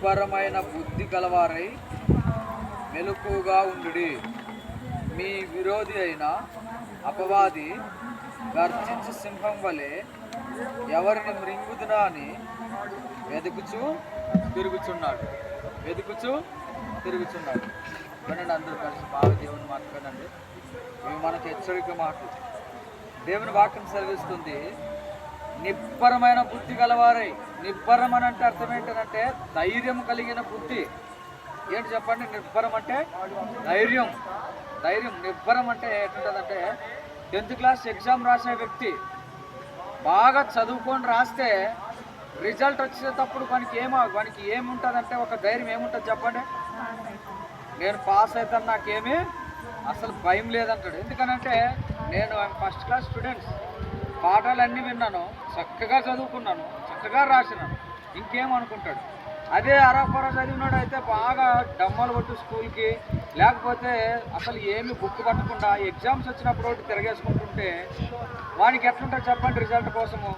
నిబ్బరమైన బుద్ధి కలవారై మెలకుగా ఉండుడి. మీ విరోధి అయిన అపవాది గర్జించు సింహం వలె ఎవరిని మృంగుదునా అని వెతుకుచూ తిరుగుచున్నాడు. వెతుకుచూ తిరుగుచున్నాడు. వినండి అందరూ కలిసి బాగా దేవుని మాట వినండి. ఇవి మనకు హెచ్చరిక మాటలు. దేవుని వాక్యం సెలవిస్తుంది. నిబ్బరమైన బుద్ధి గలవారై. నిబ్బరం అని అంటే అర్థం ఏంటంటే ధైర్యం కలిగిన బుద్ధి. ఏంటి చెప్పండి? నిబ్బరం అంటే ధైర్యం. ధైర్యం. నిబ్బరం అంటే ఎట్లుంటుందంటే టెన్త్ క్లాస్ ఎగ్జామ్ రాసే వ్యక్తి బాగా చదువుకొని రాస్తే రిజల్ట్ వచ్చేటప్పుడు మనకి ఏమో మనకి ఏముంటుందంటే ఒక ధైర్యం ఏముంటుంది చెప్పండి? నేను పాస్ అవుతాను నాకేమీ అసలు భయం లేదంటాడు. ఎందుకనంటే నేను ఫస్ట్ క్లాస్ స్టూడెంట్స్. పాఠాలన్నీ విన్నాను చక్కగా చదువుకున్నాను చక్కగా రాసినాను. ఇంకేం అనుకుంటాడు? అదే అరపర చదివినాడు అయితే బాగా డమ్మలు కొట్టు స్కూల్కి లేకపోతే అసలు ఏమి బుక్ పట్టకుండా ఎగ్జామ్స్ వచ్చినప్పుడు ఒకటి తిరగేసుకుంటుంటే వానికి ఎట్లుంటుంది చెప్పండి రిజల్ట్ కోసము?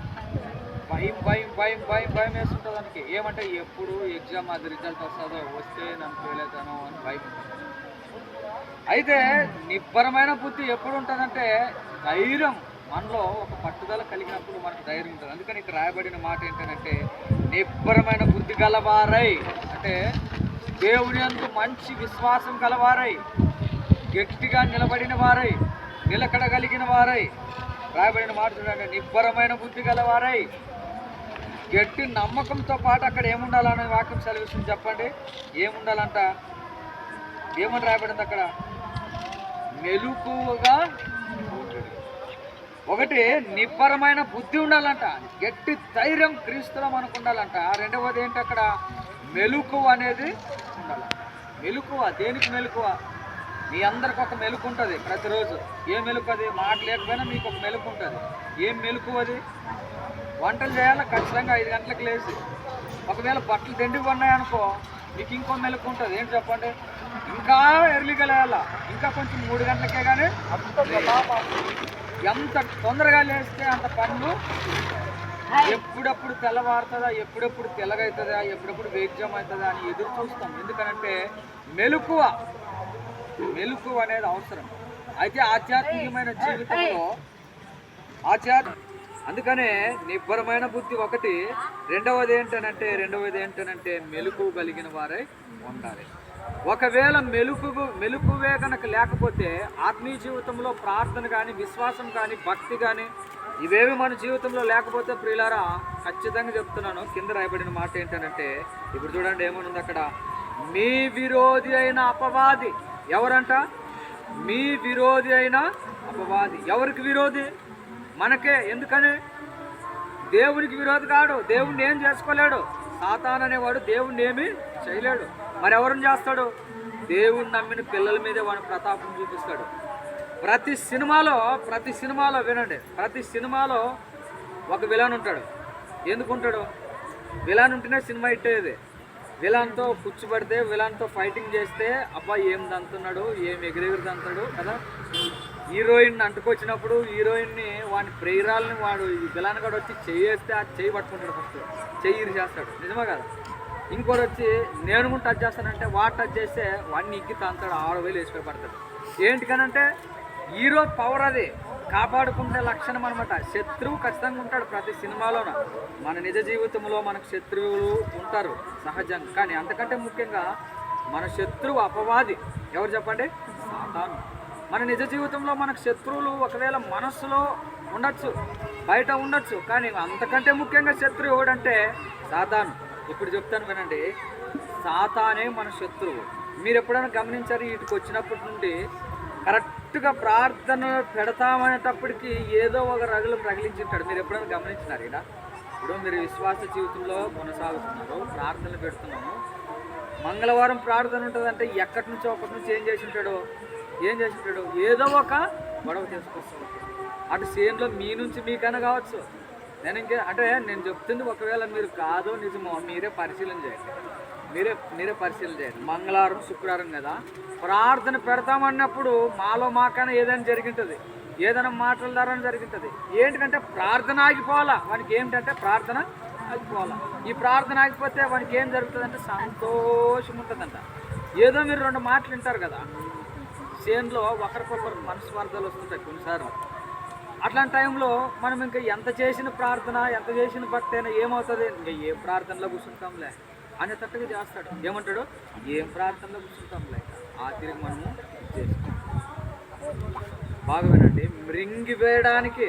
భయం భయం భయం భయం భయం వేస్తుంటుంది దానికి ఏమంటే ఎప్పుడు ఎగ్జామ్ అది రిజల్ట్ వస్తుందో వస్తే నన్ను ఫెయిల్ అని భయం అయితే నిబ్బరమైన బుద్ధి ఎప్పుడు ఉంటుందంటే ధైర్యం. మనలో ఒక పట్టుదల కలిగినప్పుడు మనకు ధైర్యం ఉంటుంది. అందుకని ఇక్కడ రాయబడిన మాట ఏంటంటే నిబ్బరమైన బుద్ధి గలవారై. అంటే దేవుని అందు మంచి విశ్వాసం గలవారై గట్టిగా నిలబడిన వారై నిలకడగలిగిన వారై. రాయబడిన మాట చూడండి నిబ్బరమైన బుద్ధి గలవారై. గట్టి నమ్మకంతో పాటు అక్కడ ఏముండాలనే వాక్యం సెలవిస్తుంది చెప్పండి. ఏముండాలంట? ఏమని రాయబడింది అక్కడ? మెలుకుగా ఒకటి నిబ్బరమైన బుద్ధి ఉండాలంట. గట్టి ధైర్యం క్రీస్తులో మనకు ఉండాలంట రెండవది ఏంటి అక్కడ? మెలుకు అనేది ఉండాలి మెలుకువ దేనికి మెలుకువ? మీ అందరికి ఒక మెలుకు ఉంటుంది ప్రతిరోజు. ఏ మెలుకు అది? మాట లేకపోయినా మీకు ఒక మెలుకు ఉంటుంది. ఏం మెలుకు అది? వంటలు చేయాలి? ఖచ్చితంగా ఐదు గంటలకు లేచి. ఒకవేళ బట్టలు దండిగా ఉన్నాయనుకో మీకు ఇంకో మెలకు ఉంటుంది. ఏంటి చెప్పండి? ఇంకా ఎర్లీగా లేయాల ఇంకా కొంచెం మూడు గంటలకే కానీ ఎంత తొందరగా లేస్తే అంత పనులు ఎప్పుడప్పుడు తెల్లవారుతుందా ఎప్పుడెప్పుడు తెల్లగవుతుందా ఎప్పుడెప్పుడు వేగ్జామ్ అవుతుందా అని ఎదురు చూస్తాం. ఎందుకనంటే మెలకువ మెలకువ అనేది అవసరం. అయితే ఆధ్యాత్మికమైన జీవితంలో ఆధ్యాత్మ అందుకనే నిబ్బరమైన బుద్ధి ఒకటి రెండవది ఏంటనంటే రెండవది ఏంటనంటే మెలకు కలిగిన వారై ఉండాలి. ఒకవేళ మెలుకు మెలుకువే కనుక లేకపోతే ఆత్మీయ జీవితంలో ప్రార్థన కానీ విశ్వాసం కానీ భక్తి కానీ ఇవేవి మన జీవితంలో లేకపోతే ప్రియులారా ఖచ్చితంగా చెప్తున్నాను కింద రాయబడిన మాట ఏంటంటే ఇప్పుడు చూడండి ఏమనుంది అక్కడ? మీ విరోధి అయిన అపవాది ఎవరంట? మీ విరోధి అయిన అపవాది. ఎవరికి విరోధి? మనకే ఎందుకని? దేవునికి విరోధి కాడు దేవుణ్ణి ఏం చేసుకోలేడు. సాతాన్ అనేవాడు దేవుణ్ణి ఏమి చేయలేడు. మరి ఎవరిని చేస్తాడు? దేవుణ్ణి నమ్మిన పిల్లల మీదే వాడు ప్రతాపం చూపిస్తాడు. ప్రతి సినిమాలో ప్రతి సినిమాలో వినండి. ప్రతి సినిమాలో ఒక విలన్ ఉంటాడు. ఎందుకుంటాడు విలన్ ఉంటేనే సినిమా ఇట్టేది విలన్తో కూర్చోబడితే విలన్తో ఫైటింగ్ చేస్తే అబ్బాయి ఏం దంతున్నాడు ఏం ఎగిరెగిరి దంతాడు కదా? హీరోయిన్ అంటుకొచ్చినప్పుడు హీరోయిన్ని వాడి ప్రేరాలని వాడు ఈ వచ్చి చేయేస్తే ఆ చేయి పట్టుకుంటాడు ఫస్ట్. చెయ్యి చేస్తాడు. నిజమే కదా? ఇంకోటి వచ్చి నేను కూడా టచ్ చేస్తానంటే వాడు టచ్ చేస్తే వాడిని ఇగ్గి తాంతాడు ఆరు వేలు వేసుకొని పడతాడు. ఏంటికనంటే హీరో పవర్ అది. కాపాడుకునే లక్షణం అనమాట శత్రువు ఖచ్చితంగా ఉంటాడు ప్రతి సినిమాలోన. మన నిజ జీవితంలో మనకు శత్రువులు ఉంటారు సహజంగా. కానీ అంతకంటే ముఖ్యంగా మన శత్రువు అపవాది. ఎవరు చెప్పండి? సాతాను. మన నిజ జీవితంలో మనకు శత్రువులు ఒకవేళ మనస్సులో ఉండొచ్చు బయట ఉండొచ్చు కానీ అంతకంటే ముఖ్యంగా శత్రువు ఎవడంటే సాతాను. ఇప్పుడు చెప్తాను వినండి. సాతానే మన శత్రువు. మీరు ఎప్పుడైనా గమనించారు? వీటికి వచ్చినప్పటి నుండి కరెక్ట్గా ప్రార్థన పెడతామనేటప్పటికి ఏదో ఒక రగులు రగిలించుంటాడు. మీరు ఎప్పుడైనా గమనించినారు ఇక్కడ ఇప్పుడు మీరు విశ్వాస జీవితంలో కొనసాగుతున్నారు ప్రార్థనలు పెడుతున్నాము. మంగళవారం ప్రార్థన ఉంటుందంటే ఎక్కడి నుంచో ఒకటి నుంచి ఏం చేసి ఉంటాడో? ఏం చేసి ఏదో ఒక గొడవ చేసుకొస్తాడు అటు సేమ్లో మీ నుంచి మీకైనా కావచ్చు. నేను ఇంకే అంటే నేను చెప్తుంది ఒకవేళ మీరు కాదో నిజమో మీరే పరిశీలన చేయండి. మీరే మీరే పరిశీలన చేయండి. మంగళవారం శుక్రవారం కదా. ప్రార్థన పెడతామన్నప్పుడు మాలో మాకైనా ఏదైనా జరిగింటుంది. ఏదైనా మాటల ద్వారా జరిగింటుంది. ఏంటంటే ప్రార్థన ఆగిపోవాలా? వానికి ఏమిటంటే ప్రార్థన ఆగిపోవాలి? ఈ ప్రార్థన ఆగిపోతే వానికి ఏం జరుగుతుందంటే సంతోషం ఉంటుందంట ఏదో మీరు రెండు మాటలు వింటారు కదా. చేనులో ఒకరికొకరు మనస్వార్థాలు వస్తుంటాయి కొన్నిసార్లు. అట్లాంటి టైంలో మనం ఇంకా ఎంత చేసిన ప్రార్థన ఎంత చేసిన భక్తి అయినా ఏమవుతుంది? ఇంకా ఏం ప్రార్థనలో కూర్చుంటాంలే. అనేటట్టుగా చేస్తాడు. ఏమంటాడు? ఏం ప్రార్థనలో కూర్చుంటాంలే. ఆ తిరిగి మనము చేస్తాం. బాగా వినండి మృంగివేయడానికి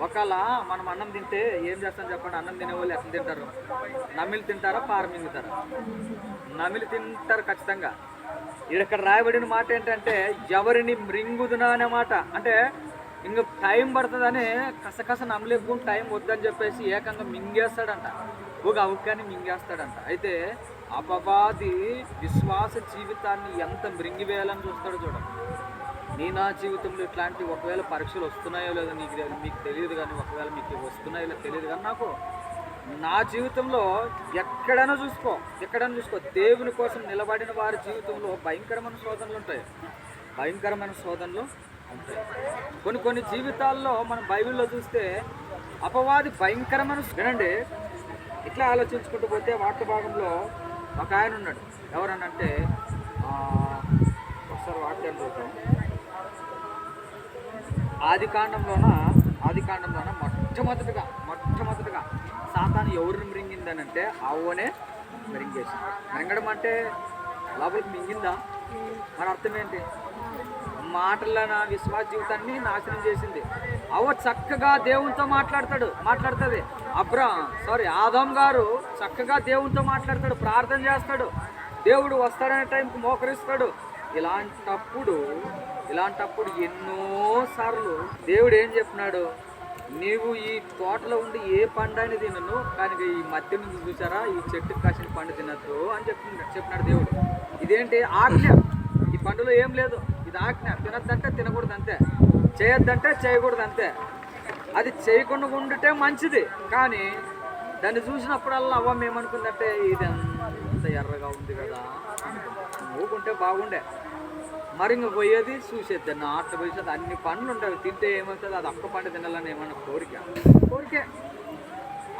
ఒకవేళ మనం అన్నం తింటే ఏం చేస్తాం చెప్పండి? అన్నం తినే వాళ్ళు ఎట్లా తింటారు? నమిలి తింటారా? పారమింగుతారా? నమిలి తింటారు ఖచ్చితంగా. ఇక్కడ రాయబడిన మాట ఏంటంటే ఎవరిని మృంగుదునా అనే మాట. అంటే ఇంక టైం పడుతుందని కసకస నమ్మలేకుండా టైం వద్దని చెప్పేసి ఏకంగా మింగేస్తాడంట. ఒక అవకాన్ని మింగేస్తాడంట. అయితే అపవాది విశ్వాస జీవితాన్ని ఎంత మృంగివేయాలని చూస్తాడో చూడండి. నీ నా జీవితంలో ఇట్లాంటి ఒకవేళ పరీక్షలు వస్తున్నాయో లేదో నీకు మీకు తెలియదు కానీ ఒకవేళ మీకు వస్తున్నాయో లేదో తెలియదు కానీ నాకు నా జీవితంలో ఎక్కడైనా చూసుకో ఎక్కడైనా చూసుకో. దేవుని కోసం నిలబడిన వారి జీవితంలో భయంకరమైన శోధనలు ఉంటాయి. భయంకరమైన శోధనలు ఉంటాయి. కొన్ని కొన్ని జీవితాల్లో మనం బైబిల్లో చూస్తే అపవాది భయంకరమైన వినండి. ఇట్లా ఆలోచించుకుంటూ పోతే వార్త భాగంలో ఒక ఆయన ఉన్నాడు. ఎవరనంటే ఒకసారి వాక్యం చూద్దాం. ఆది కాండంలోన? ఆది కాండంలోన? మొట్టమొదటిగా ఎవరిని మ్రింగిందనంటే ఆవునే మిరింగేసి మింగడం అంటే లోపలికి మింగిందా? మన అర్థం ఏంటి? మాటల నా విశ్వాస జీవితాన్ని నాశనం చేసింది. అవ్వ చక్కగా దేవునితో మాట్లాడతాడు. మాట్లాడుతుంది. అబ్రా సారీ ఆదం గారు చక్కగా దేవునితో మాట్లాడతాడు. ప్రార్థన చేస్తాడు. దేవుడు వస్తాడనే టైంకి మోకరిస్తాడు. ఇలాంటప్పుడు ఇలాంటప్పుడు ఎన్నో సార్లు దేవుడు ఏం చెప్పినాడు? నీవు ఈ తోటలో ఉండి ఏ పండాన్ని తినను కానీ ఈ మధ్య నుంచి చూసారా ఈ చెట్టు కాసిన పండు తినద్దు అని చెప్తున్నాడు చెప్పినాడు దేవుడు. ఇదేంటి ఆజ్ఞ? ఈ పండులో ఏం లేదు. ఇది ఆజ్ఞ. తినద్దంటే తినకూడదు అంతే చేయొద్దంటే చేయకూడదు అంతే అది చేయకుండా ఉండితే మంచిది. కానీ దాన్ని చూసినప్పుడల్లా అవ్వం ఏమనుకుందంటే ఇది అంత ఎర్రగా ఉంది కదా. ఊకుంటే బాగుండే. మరి పోయేది చూసేది దాన్ని ఆటలు పోసేది అన్ని పండ్లు ఉంటాయి. తింటే ఏమవుతుంది అది అక్క పండు తినాలని ఏమన్నా కోరిక? కోరికే.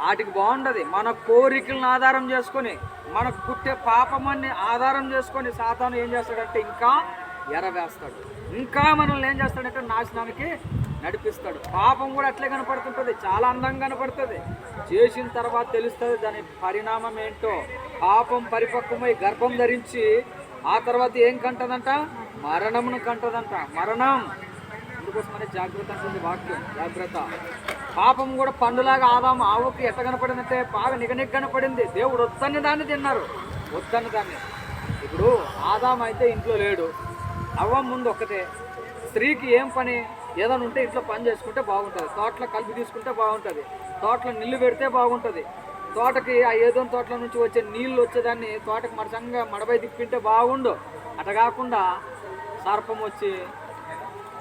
వాటికి బాగుండదు. మన కోరికలను ఆధారం చేసుకొని మనకు పుట్టే పాపమాన్ని ఆధారం చేసుకొని సాతాను ఏం చేస్తాడంటే ఇంకా ఎరవేస్తాడు ఇంకా మనల్ని ఏం చేస్తాడంటే నాశనానికి నడిపిస్తాడు. పాపం కూడా అట్లే కనపడుతుంటుంది. చాలా అందంగా కనపడుతుంది. చేసిన తర్వాత తెలుస్తుంది దాని పరిణామం ఏంటో. పాపం పరిపక్వమై గర్భం ధరించి ఆ తర్వాత ఏం కంటదంట? మరణమును కంటదంట. మరణం. అందుకోసమనే జాగ్రత్త అంటుంది వాక్యం. జాగ్రత్త. పాపం కూడా పండులాగా ఆదాం ఆవుకి ఎట్ట కనపడిందంటే బాగా నిగనిగ్ కనపడింది దేవుడు వద్దన్న దాన్ని తిన్నారు. వద్దన్న దాన్ని. ఇప్పుడు ఆదాం అయితే ఇంట్లో లేడు. అవ్వ ముందు ఒక్కటే. స్త్రీకి ఏం పని? ఏదైనా ఉంటే ఇంట్లో పని చేసుకుంటే బాగుంటుంది. తోటలో కలిపి తీసుకుంటే బాగుంటుంది. తోటలో నిల్లు పెడితే బాగుంటుంది. తోటకి ఆ ఏదో తోటల నుంచి వచ్చే నీళ్ళు వచ్చేదాన్ని తోటకి మరసంగా మడబై తిప్పింటే బాగుండు. అట కాకుండా సర్పం వచ్చి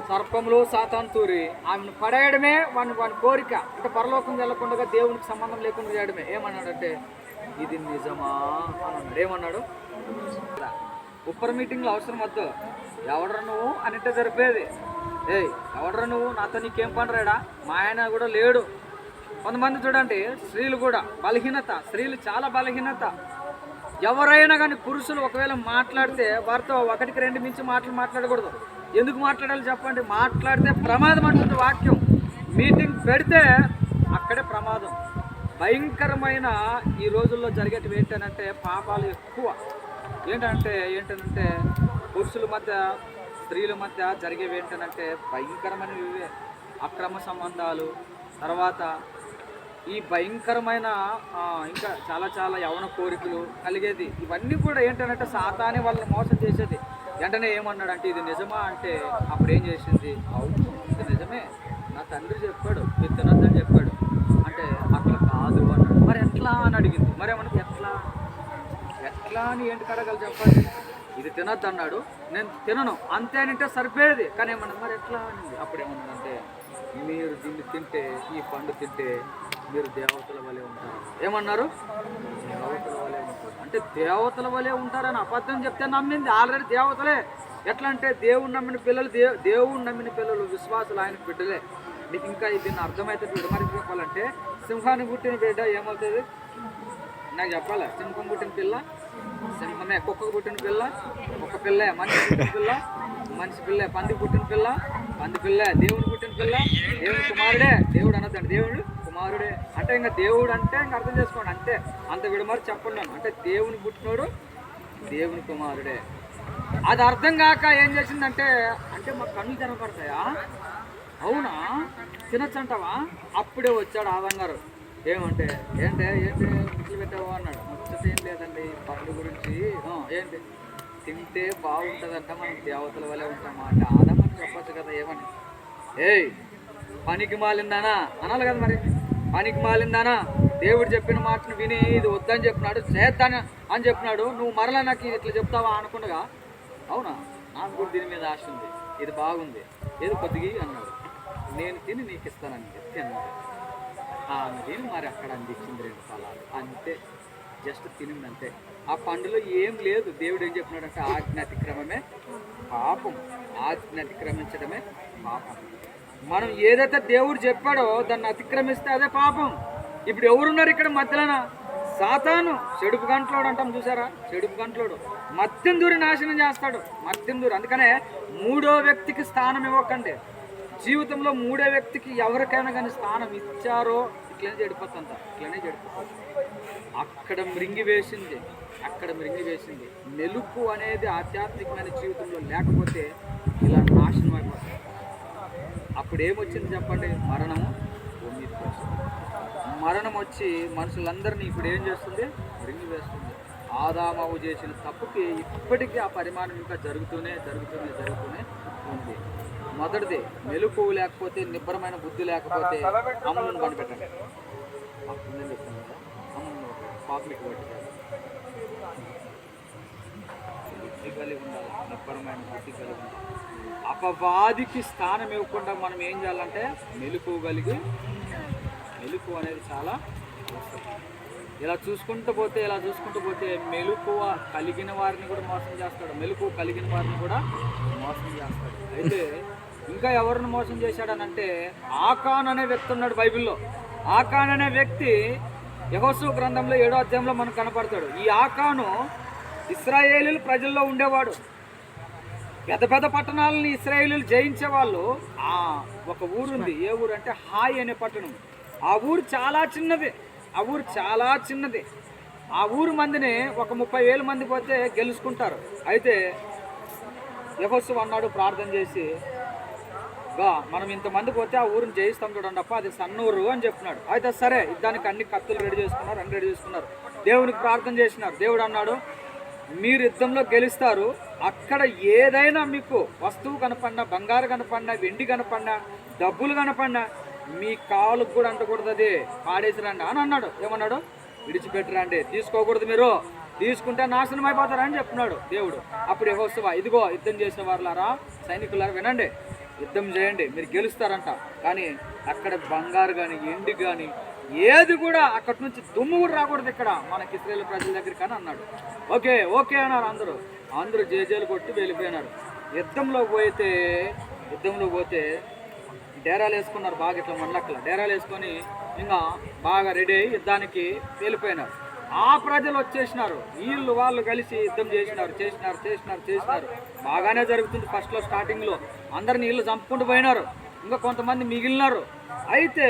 సర్పంలో సాతాన్ తూరి ఆమెను పడేయడమే వాని వాని కోరిక. అంటే పరలోకం వెళ్ళకుండా దేవునికి సంబంధం లేకుండా చేయడమే. ఏమన్నాడంటే ఇది నిజమా? అని అన్నాడు. ఏమన్నాడు? ఉప్పర్ మీటింగ్లో అవసరం వద్దు. ఎవడరా నువ్వు అని జరిపేది. ఏయ్ ఎవడరా నువ్వు? నాతో నీకేం పనిరాడా మా ఆయన కూడా లేడు. కొంతమంది చూడండి స్త్రీలు కూడా బలహీనత. స్త్రీలు చాలా బలహీనత. ఎవరైనా కానీ పురుషులు ఒకవేళ మాట్లాడితే వారితో ఒకటికి రెండు మించి మాటలు మాట్లాడకూడదు. ఎందుకు మాట్లాడాలి చెప్పండి? మాట్లాడితే ప్రమాదం అంటుంది వాక్యం. మీటింగ్ పెడితే అక్కడే ప్రమాదం. భయంకరమైన ఈ రోజుల్లో జరిగేటివి ఏంటంటే పాపాలు ఎక్కువ. ఏంటంటే ఏంటంటే పురుషుల మధ్య స్త్రీల మధ్య జరిగేవి ఏంటంటే భయంకరమైనవి అక్రమ సంబంధాలు తర్వాత ఈ భయంకరమైన ఇంకా చాలా చాలా యవన కోరికలు కలిగేది. ఇవన్నీ కూడా ఏంటంటే సాతానే వాళ్ళని మోసం చేసేది. వెంటనే ఏమన్నాడు అంటే ఇది నిజమా? అంటే అప్పుడు ఏం చేసింది? అవును ఇది నిజమే. నా తండ్రి చెప్పాడు మీరు తినద్దని చెప్పాడు. అంటే అట్లా కాదు అన్నాడు. మరి ఎట్లా అని అడిగింది. మరి ఎట్లా? ఎట్లా అని ఏంటి కడగలు చెప్పండి. ఇది తినద్దు అన్నాడు. నేను తినను. అంతే అని అంటే సరిపోయేది. కానీ ఏమన్నా మరి ఎట్లా? అని అప్పుడు ఏమన్నదంటే మీరు దీన్ని తింటే ఈ పండు తింటే మీరు దేవతల వలె ఉంటారు. ఏమన్నారు? దేవతల వలె ఉంటారు. అంటే దేవతల వలె ఉంటారని అబద్ధం చెప్తే నమ్మింది. ఆల్రెడీ దేవతలే. ఎట్లా అంటే దేవుడు నమ్మిన పిల్లలు దే దేవుడు నమ్మిన పిల్లలు విశ్వాసులు ఆయన బిడ్డలే. మీకు ఇంకా దీన్ని అర్థమైతే విడమరి చెప్పాలంటే సింహాన్ని పుట్టిన బిడ్డ ఏమవుతుంది? నాకు చెప్పాలా? సింహం పుట్టిన పిల్ల? సింహమే కుక్కకు పుట్టిన పిల్ల? కుక్క పిల్ల మనిషి పుట్టిన పిల్ల? మనిషి పిల్ల పంది పుట్టిన పిల్ల? పంది పిల్ల దేవుడు పుట్టిన పిల్ల? దేవుని కుమారుడే? దేవుడు అనొద్దండి. దేవుడు కుమారుడే అంటే ఇంకా దేవుడు అంటే ఇంకా అర్థం చేసుకోండి. అంతే. అంత విడమరి చెప్పండి అంటే దేవుని పుట్టినోడు దేవుని కుమారుడే. అది అర్థం కాక ఏం చేసిందంటే అంటే మా కన్ను తెరపడతాయా అవునా? తినచ్చంటావా? అప్పుడే వచ్చాడు ఆదం గారు ఏమంటే ఏంటి ఏంటి ముచ్చలు పెట్టావు అన్నాడు. ముచ్చట ఏం లేదండి పండు గురించి. ఏంటి? తింటే బాగుంటుందంట మనం దేవతల వల్లే ఉంటామా అంటే ఆదమని చెప్పొచ్చు కదా ఏమని? ఏయ్ పనికి మాలిందానా? అనాలి కదా మరి. పనికి మాలిందానా దేవుడు చెప్పిన మాటను విని ఇది వద్దని చెప్పినాడు. చేద్దాను అని చెప్పినాడు. నువ్వు మరలా నాకు ఇట్లా చెప్తావా అనుకుండగా అవునా? నాకు కూడా దీని మీద ఆశ ఉంది. ఇది బాగుంది. ఏది కొద్దిగి అన్నాడు. నేను తిని నీకు ఇస్తానని చెప్పి అన్నాడు. ఆమె తిని మరి అక్కడ అందించింది రెండు ఫలాలు అంతే. జస్ట్ తినింది అంతే ఆ పండులో ఏం లేదు. దేవుడు ఏం చెప్పినాడంటే ఆజ్ఞ అతిక్రమమే పాపం. ఆజ్ఞ అతిక్రమించడమే పాపం. మనం ఏదైతే దేవుడు చెప్పాడో దాన్ని అతిక్రమిస్తే అదే పాపం. ఇప్పుడు ఎవరున్నారు ఇక్కడ మధ్యలోన? సాతాను. చెడుపు గంటలోడు అంటాం చూసారా? చెడుపు గంటలోడు మత్యం దూరి నాశనం చేస్తాడు. మత్యం దూరి. అందుకనే మూడో వ్యక్తికి స్థానం ఇవ్వకండి. జీవితంలో మూడో వ్యక్తికి ఎవరికైనా కానీ స్థానం ఇచ్చారో ఇట్లనే చెడిపోతుంట ఇట్లనే చెడిపోతుంది. అక్కడ మృంగి వేసింది. అక్కడ మృంగి వేసింది. మెలుపు అనేది ఆధ్యాత్మికమైన జీవితంలో లేకపోతే ఇలా నాశనం అయిపోతుంది. అప్పుడు ఏమొచ్చింది చెప్పండి? మరణము? భూమి మరణం వచ్చి మనుషులందరినీ ఇప్పుడు ఏం చేస్తుంది? మృంగి వేస్తుంది ఆదామావు చేసిన తప్పుకి ఇప్పటికీ ఆ పరిమాణం ఇంకా జరుగుతూనే జరుగుతూనే జరుగుతూనే ఉంది. మొదటిది మెలుపు లేకపోతే నిబ్బరమైన బుద్ధి లేకపోతే అమ్ములను కనిపెట్టండి అమ్మను చెప్తాను పెట్టాలి బుద్ధి కలిగి ఉండాలి నిబ్బరమైన బుద్ధి కలిగి ఉండాలి. అపవాదికి స్థానం ఇవ్వకుండా మనం ఏం చేయాలంటే మెలుకోగలిగి కలిగి అనేది చాలా ఇలా చూసుకుంటూ పోతే ఇలా చూసుకుంటూ పోతే మెలుకువ కలిగిన వారిని కూడా మోసం చేస్తాడు. మెలుకు కలిగిన వారిని కూడా మోసం చేస్తాడు. అయితే ఇంకా ఎవరిని మోసం చేశాడనంటే ఆకాన్ అనే వ్యక్తి ఉన్నాడు బైబిల్లో. ఆకాన్ అనే వ్యక్తి యహోసు గ్రంథంలో ఏడో అధ్యాయంలో మనకు కనపడతాడు. ఈ ఆకాను ఇస్రాయేలీలు ప్రజల్లో ఉండేవాడు. పెద్ద పెద్ద పట్టణాలను ఇస్రాయేలీలు జయించే వాళ్ళు ఆ ఒక ఊరు ఉంది ఏ ఊరు అంటే హాయ్ అనే పట్టణం. ఆ ఊరు చాలా చిన్నది. ఆ ఊరు చాలా చిన్నది. ఆ ఊరు మందిని ఒక ముప్పై వేల మంది పోతే గెలుచుకుంటారు. అయితే యహోత్సవం అన్నాడు ప్రార్థన చేసి గా మనం ఇంతమంది పోతే ఆ ఊరిని జయిస్తాం చూడండి అప్ప అది సన్నూరు అని చెప్పినాడు. అయితే సరే దానికి అన్ని కత్తులు రెడీ చేసుకున్నారు అన్ని రెడీ చేసుకున్నారు. దేవునికి ప్రార్థన చేసినారు. దేవుడు అన్నాడు మీరు యుద్ధంలో గెలుస్తారు. అక్కడ ఏదైనా మీకు వస్తువు కనపడినా బంగారు కనపడినా వెండి కనపడినా డబ్బులు కనపడినా మీ కాలుకు కూడా అంటకూడదు అది పాడేసి రండి అని అన్నాడు. ఏమన్నాడు? విడిచిపెట్టరండి. తీసుకోకూడదు మీరు. తీసుకుంటే నాశనం అయిపోతారని చెప్తున్నాడు దేవుడు. అప్పుడు యెహోషువ ఇదిగో యుద్ధం చేసిన వారులారా సైనికులారా వినండి. యుద్ధం చేయండి. మీరు గెలుస్తారంట. కానీ అక్కడ బంగారు కానీ ఎండి కానీ ఏది కూడా అక్కడి నుంచి దుమ్ము కూడా రాకూడదు ఇక్కడ. మనకి ఇస్రాయేల్ ప్రజల దగ్గరికి అని అన్నాడు. ఓకే ఓకే అన్నారు అందరూ. అందరూ జేజేలు కొట్టి వెళ్ళిపోయినారు. యుద్ధంలో పోతే యుద్ధంలో పోతే డేరాలు వేసుకున్నారు బాగా ఇట్లా మండలక్కల. డేరాలు వేసుకొని ఇంకా బాగా రెడీ అయ్యి యుద్ధానికి వెళ్ళిపోయినారు. ఆ ప్రజలు వచ్చేసినారు. వీళ్ళు వాళ్ళు కలిసి యుద్ధం చేసినారు చేసినారు చేసినారు చేసినారు. బాగానే జరుగుతుంది ఫస్ట్లో స్టార్టింగ్లో. అందరిని వీళ్ళు చంపుకుంటూ పోయినారు. ఇంకా కొంతమంది మిగిలినారు. అయితే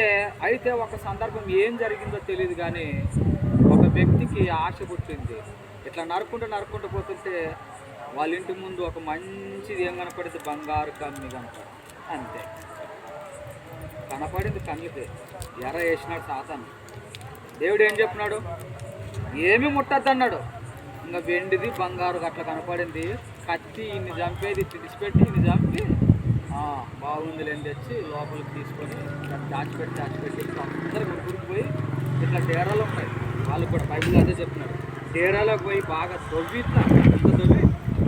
అయితే ఒక సందర్భం ఏం జరిగిందో తెలియదు కానీ ఒక వ్యక్తికి ఆశ పుట్టింది ఇట్లా నరుకుంటూ నరుకుంటూ పోతుంటే వాళ్ళ ఇంటి ముందు ఒక మంచిది ఏం కనపడింది? బంగారు కమ్మి కనపడి అంతే. కనపడింది కన్నుకి ఎర్ర వేసినాడు సాతాను. దేవుడు ఏం చెప్పినాడు? ఏమి ముట్టద్దన్నాడు. ఇంకా వెండిది బంగారు అట్లా కనపడింది. కత్తి ఇన్ని చంపేది తిడిచిపెట్టి ఇన్ని చంపి తెచ్చి లోపలికి తీసుకొని దాన్ని దాచిపెట్టి దాచిపెట్టి అందరూ గురికి పోయి ఇట్లా డేరాలు ఉంటాయి వాళ్ళు కూడా బైబిల్ అదే చెప్తున్నారు. డేరాలోకి పోయి బాగా దొవ్విట్లా ఇంత దొవ్వి?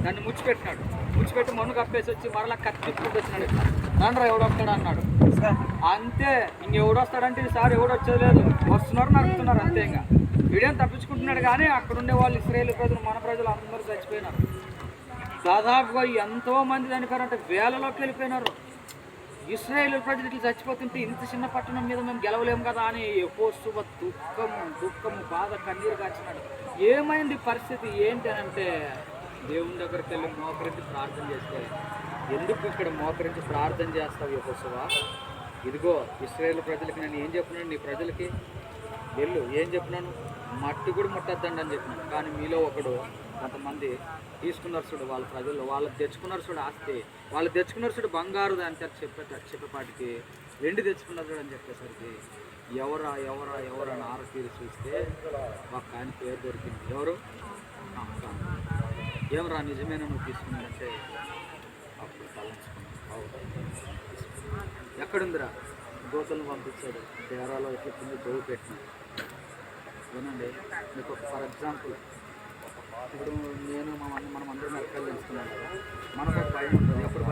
దాన్ని ముచ్చిపెట్టినాడు. ముచ్చిపెట్టి మను కప్పేసి వచ్చి మరలా కత్తి వచ్చినాడు ఇట్లా. రండ్రా ఎవడొస్తాడు అన్నాడు. అంతే ఇంకెవడు వస్తాడంటే ఈసారి ఎవడు వచ్చేది లేదు. వస్తున్నారు నడుపుతున్నారు అంతే ఇంకా. వీడేం తప్పించుకుంటున్నాడు కానీ అక్కడ ఉండే వాళ్ళు ఇస్రాయేల్ ప్రజలు మన ప్రజలు అందరూ చచ్చిపోయినారు. దాదాపుగా ఎంతో మంది చనిపోయారంటే వేలలోకి వెళ్ళిపోయినారు. ఇస్రాయేల్ ప్రజలు ఇట్లా చచ్చిపోతుంటే ఇంత చిన్న పట్టణం మీద మేము గెలవలేము కదా అని యెహోషువ దుఃఖము దుఃఖము బాధ కన్నీరు కాచినాడు ఏమైంది పరిస్థితి? ఏంటి అని అంటే దేవుని దగ్గరికి వెళ్ళి మోకరించి ప్రార్థన చేస్తే ఎందుకు ఇక్కడ మోకరించి ప్రార్థన చేస్తావు యెహోషువ? ఇదిగో ఇస్రాయేల్ ప్రజలకి నేను ఏం చెప్పినాను నీ ప్రజలకి వెళ్ళు. ఏం చెప్పినాను మట్టి కూడా ముట్టద్దండి అని చెప్పినాను కానీ మీలో ఒకడు కొంతమంది తీసుకున్నారు చూడు వాళ్ళ ప్రజలు వాళ్ళు తెచ్చుకున్నారు చూడు ఆస్తి. వాళ్ళు తెచ్చుకున్నారు చూడు బంగారు అని చెప్పే చెప్పేపాటికి వెండి తెచ్చుకున్నారు చూడు అని చెప్పేసరికి ఎవరా ఎవరా ఎవరా అని ఆరతీరు చూస్తే ఒక ఆయన పేరు దొరికింది. ఎవరు? ఏమరా నిజమైన నువ్వు తీసుకున్నాడంటే? అప్పుడు తలంచుకున్నాను ఎక్కడుందిరా? దోతలను పంపించాడు. డేరాలో ఎట్లా కింద దోవు పెట్టినాడు. వినండి మీకు ఒక ఫర్ ఎగ్జాంపుల్ ఇప్పుడు నేను మా మన మనం అందరం ఎక్కడ తెలుసుకున్నాం మనకు ఒక భయం ఉంటుంది. ఎప్పుడు